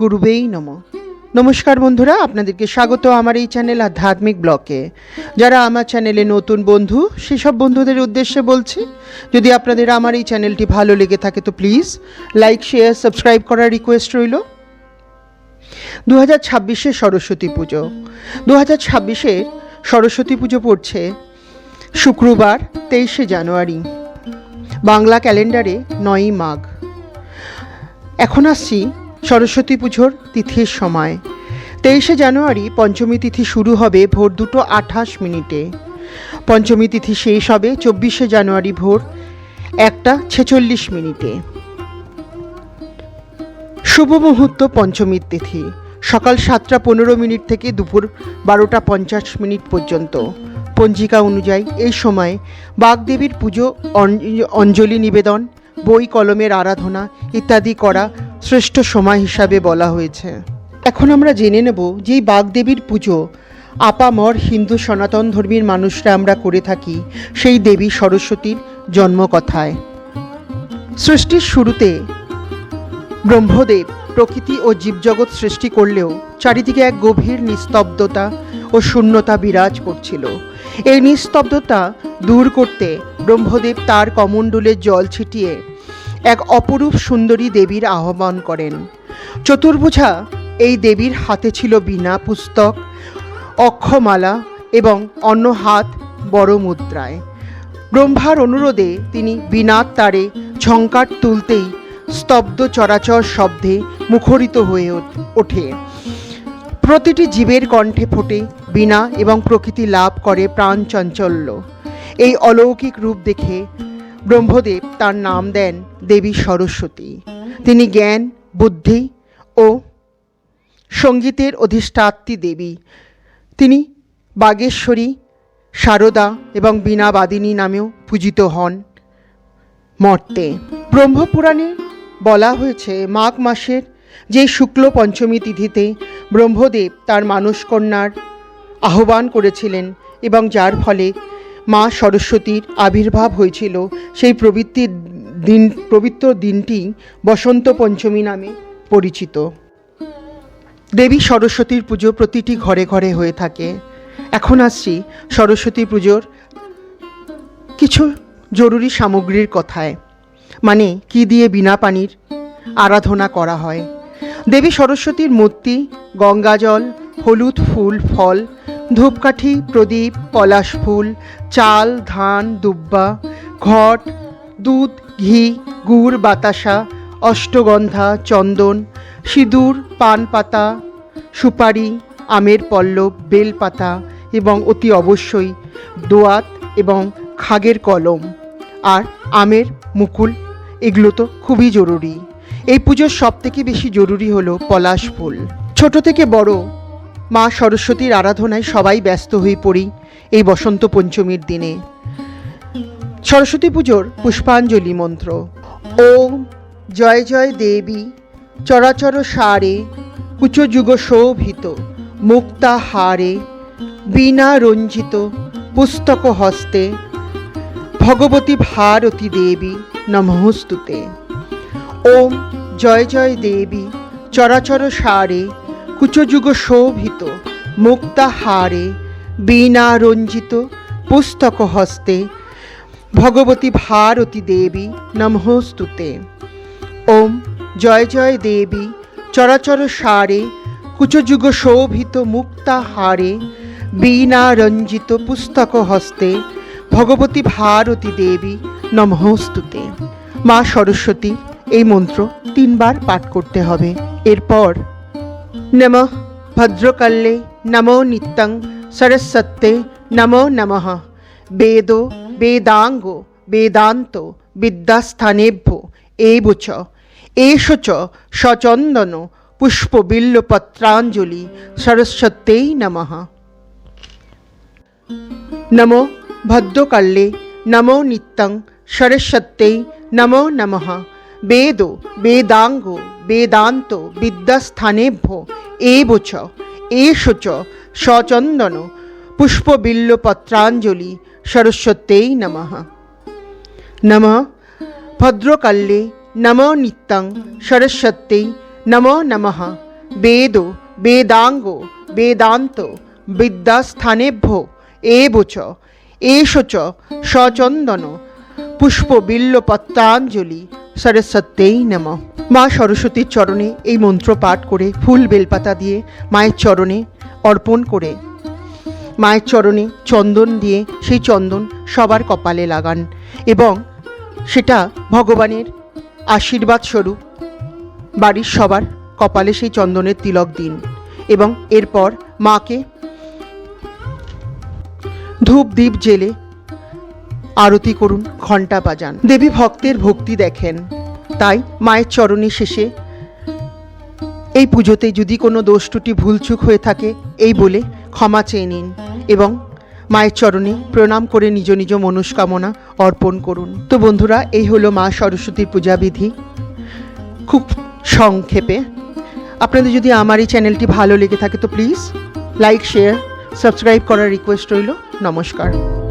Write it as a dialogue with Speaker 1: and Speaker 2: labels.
Speaker 1: গুরুবেই নম। নমস্কার বন্ধুরা, আপনাদেরকে স্বাগত আমার এই চ্যানেল আধ্যাত্মিক ব্লকে যারা আমার চ্যানেলে নতুন বন্ধু, সেসব বন্ধুদের উদ্দেশ্যে বলছি, যদি আপনাদের আমার এই চ্যানেলটি ভালো লেগে থাকে তো প্লিজ লাইক শেয়ার সাবস্ক্রাইব করার রিকোয়েস্ট রইল। দু হাজার ছাব্বিশে সরস্বতী পুজো। দু হাজার ছাব্বিশে সরস্বতী পুজো পড়ছে শুক্রবার, তেইশে জানুয়ারি। বাংলা ক্যালেন্ডারে নয়ই মাঘ। এখন আসছি সরস্বতী পুজোর তিথির সময়। তেইশে জানুয়ারি পঞ্চমী তিথি শুরু হবে ভোর দুটো আঠাশ মিনিটে। পঞ্চমী তিথি শেষ হবে চব্বিশে জানুয়ারি ভোর একটা ছেচল্লিশ মিনিটে। শুভ মুহূর্ত পঞ্চমীর তিথি। সকাল সাতটা পনেরো মিনিট থেকে দুপুর বারোটা পঞ্চাশ মিনিট পর্যন্ত। পঞ্জিকা অনুযায়ী এই সময় বাগদেবীর পুজো অঞ্জলি নিবেদন, বই কলমের আরাধনা ইত্যাদি করা শ্রেষ্ঠ সময় হিসাবে বলা হয়েছে। এখন আমরা জেনে নেব যে বাগদেবীর পুজো আপামর হিন্দু সনাতন ধর্মীর মানুষরা আমরা করে থাকি, সেই দেবী সরস্বতীর জন্মকথায়। সৃষ্টির শুরুতে ব্রহ্মদেব প্রকৃতি ও জীবজগৎ সৃষ্টি করলেও চারিদিকে এক গভীর নিস্তব্ধতা ও শূন্যতা বিরাজ করছিল। এই নিস্তব্ধতা দূর করতে ব্রহ্মদেব তার কমণ্ডলের জল ছিটিয়ে এক অপরূপ সুন্দরী দেবীর আহ্বান করেন। চতুর্ভুজা, এই দেবীর হাতে ছিল বিনা পুস্তক, অক্ষমালা এবং অন্য হাত বড় মুদ্রায়। ব্রহ্মার অনুরোধে তিনি বিনার তারে ঝঙ্কার তুলতেই স্তব্ধ চরাচর শব্দে মুখরিত হয়ে ওঠে। প্রতিটি জীবের কণ্ঠে ফোটে বিনা এবং প্রকৃতি লাভ করে প্রাণ চাঞ্চল্য। এই অলৌকিক রূপ দেখে ব্রহ্মদেব তার নাম দেন দেবী সরস্বতী। তিনি জ্ঞান, বুদ্ধি ও সঙ্গীতের অধিষ্ঠাত্রী দেবী। তিনি বাগেশ্বরী, সারদা এবং বীণাবাদিনী নামেও পূজিত হন মর্তে। ব্রহ্মপুরাণে বলা হয়েছে, মাঘ মাসের যে শুক্ল পঞ্চমী তিথিতে ব্রহ্মদেব তার মানসকন্যার আহ্বান করেছিলেন এবং যার ফলে মা সরস্বতীর আবির্ভাব হয়েছিল। সেই প্রবৃত্তির দিন, পবিত্র দিনটি বসন্ত পঞ্চমী নামে পরিচিত। দেবী সরস্বতীর পুজো প্রতিটি ঘরে ঘরে হয়ে থাকে। এখন আসছি সরস্বতী পুজোর কিছু জরুরি সামগ্রীর কথায়। মানে কি দিয়ে বিনা পানির আরাধনা করা হয়? দেবী সরস্বতীর মূর্তি, গঙ্গাজল, হলুদ ফুল, ফল ধূপকাঠি, প্রদীপ, পলাশ ফুল, চাল, ধান, দুব্বা, ঘট, দুধ, ঘি, গুড়, বাতাসা, অষ্টগন্ধা, চন্দন, সিঁদুর পান পাতা সুপারি, আমের পল্লব বেল পাতা এবং অতি অবশ্যই দোয়াত এবং খাগের কলম আর আমের মুকুল। এগুলো তো খুবই জরুরি। এই পুজোর সব থেকে বেশি জরুরি হলো পলাশ ফুল। ছোট থেকে বড় মা সরস্বতীর আরাধনায় সবাই ব্যস্ত হয়ে পড়ি এই বসন্ত পঞ্চমীর দিনে। সরস্বতী পুজোর পুষ্পাঞ্জলি মন্ত্র। ওম জয় জয় দেবী চরাচর সারে কুচযুগ শোভিত মুক্তা হারে বীণা রঞ্জিত পুস্তক হস্তে ভগবতী ভারতী দেবী নমস্তুতে। ওম জয় জয় দেবী চরাচর সারে কুচযুগ শোভিত মুক্তা হারে বীণা রঞ্জিত পুস্তক হস্তে, ভগবতী ভারতী দেবী নমস্তুতে। ওম জয় জয় দেবী, চরাচর সারে, কুচযুগ শোভিত মুক্তা হারে বীণা রঞ্জিত পুস্তক হস্তে, ভগবতী ভারতী দেবী নমস্তুতে। মা সরস্বতী, এই মন্ত্র তিনবার পাঠ করতে হবে। এরপর নম ভদ্রকাল্যে নমো নিত্যং সরস্বত্যে নমো নমঃ বেদ বেদাঙ্গ বেদান্ত বিদ্যাস্থানেভ্য এব চ এষ সচন্দন পুষ্পবিল্লপত্রাঞ্জলি সরস্বত্যেই নমঃ নমো ভদ্রকাল্যে নমো নিত্যং সরস্বত্যেই নমো নমঃ বেদ, বেদাঙ্গ, বেদান্ত, বিদ্যাস্থানেভ্য এব চ এষ চ সচন্দন, পুষ্পবিল্লপত্রাঞ্জলি সরস্বত্যেই নমঃ। নমঃ। ভদ্রকাল্যে নমো নিত্যং সরস্বত্যেই নমো নমঃ। বেদ, বেদাঙ্গ, বেদান্ত, বিদ্যাস্থানেভ্য, এবচ এষ চ সচন্দন পুষ্প সরস্বত্যেই নম। মা সরস্বতীর চরণে এই মন্ত্র পাঠ করে ফুল বেলপাতা দিয়ে মায়ের চরণে অর্পণ করে। মায়ের চরণে চন্দন দিয়ে সেই চন্দন সবার কপালে লাগান এবং সেটা ভগবানের আশীর্বাদ স্বরূপ বাড়ির সবার কপালে সেই চন্দনের তিলক দিন এবং এরপর মাকে ধূপ দ্বীপ জেলে আরতি করুন, ঘণ্টা বাজান। দেবী ভক্তের ভক্তি দেখেন। তাই মায়ের চরণে শেষে এই পুজোতে যদি কোনো দোষ ত্রুটি ভুলচুক হয়ে থাকে, এই বলে ক্ষমা চেয়ে নিন এবং মায়ের চরণে প্রণাম করে নিজ নিজ মনস্কামনা অর্পণ করুন। তো বন্ধুরা, এই হলো মা সরস্বতীর পূজাবিধি। খুব সংক্ষেপে। আপনাদের যদি আমার এই চ্যানেলটি ভালো লেগে থাকে, তো প্লিজ লাইক, শেয়ার, সাবস্ক্রাইব করার রিকোয়েস্ট রইল। নমস্কার।